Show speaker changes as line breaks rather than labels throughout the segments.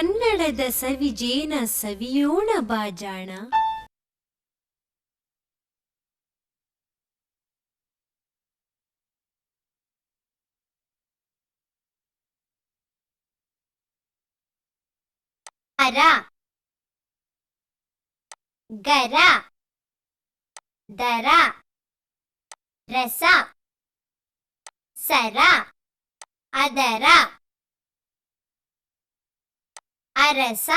ಕನ್ನಡದ ಸವಿಜೇನ ಸವಿಯೋಣ ಬಾಜಾಣ
ಅರ ಗರ ದರ ರಸ ಸರ ಅದರ ಅರಸ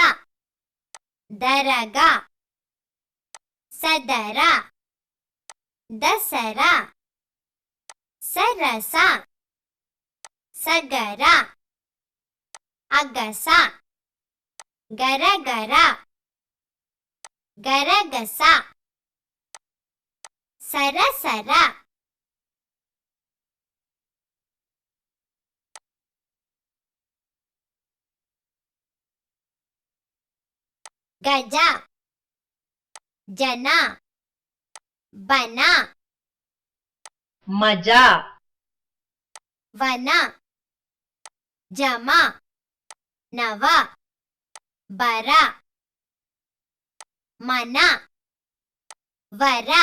ದರಗ ಸದರ ದಸರ ಸರಸ ಸಗರ ಅಗಸ ಗರಗರ ಗರಗಸ ಸರಸರ. गजा जना बना
मज़ा
वना जमा नवा बरा मना वरा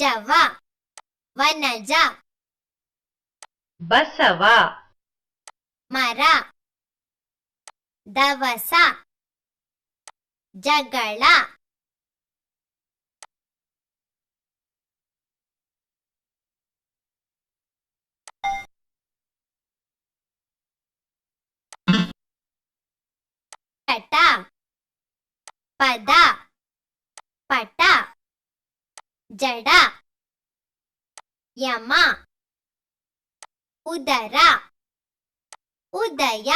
जवा वनजा
बसवा
मरा दवसा ಜಗಳ ಪಟ ಪದ ಪಟ ಜಡ ಯಮ ಉದರ ಉದಯ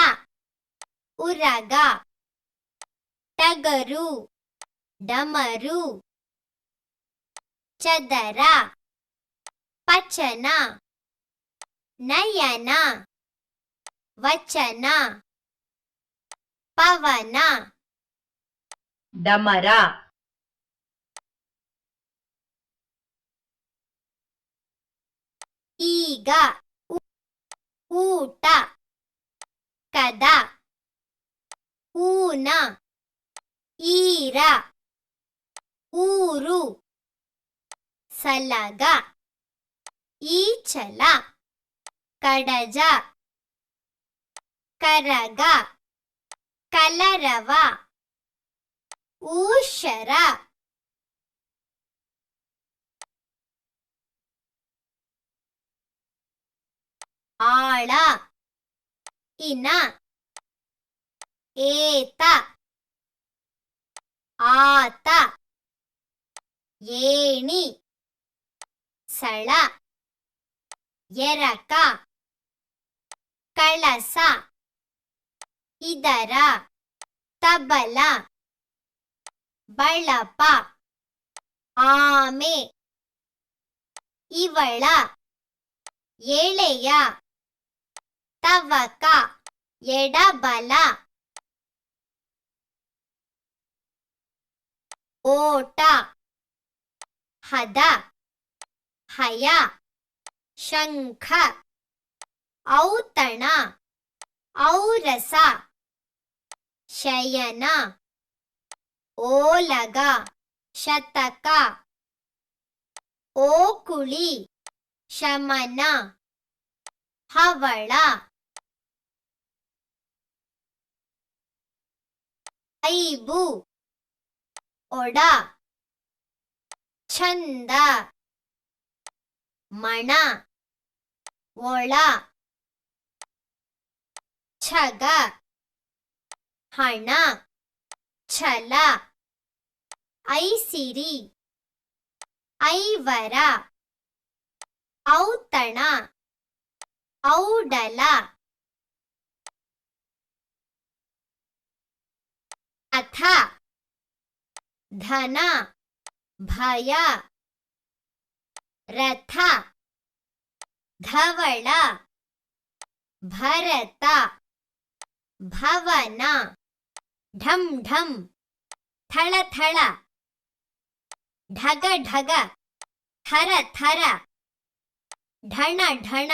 ಉರಗ ಟಗರು ಡಮರು ಚದರ ಪಚನ ನಯನ ವಚನ ಪವನ
ಡಮರ.
ಈಗ ಊಟ ಕದ ಊನ. ಈರ ಊರು. ಸಲಗ. ಈಚಲ. ಕಡಜ. ಕರಗ. ಕಲರವ. ಊಶರ ಆಳ. ಇನ. ಏತ. ಆತ ಏಣಿ ಸಳ ಎರಕ ಕಳಸ ಇದರ ತಬಲ ಬಳಪ ಆಮೆ ಇವಳ ಎಳೆಯ ತವಕ ಎಡಬಲ ಓಟ ಹದ ಹಯ ಶಂಖ ಔತಣ ಔರಸ ಶಯನ ಓಲಗ ಶತಕ ಓಕುಳಿ ಶಮನ ಹವಳ ಐಬು. ಒಡ ಚಂದ ಮಣ ಒಳ ಛಗ ಹಣ ಛಲ ಐಸಿರಿ ಐವರ ಔತಣ ಔಡಲ ಅಥ ಧನ ಭಯ ರಥ ಧವಳ ಭರತ ಭವನ ಢಂ ಢಂ ಥಳ ಥಳ ಢಗ ಢಗ ಥರ ಥರ ಢಣ ಢಣ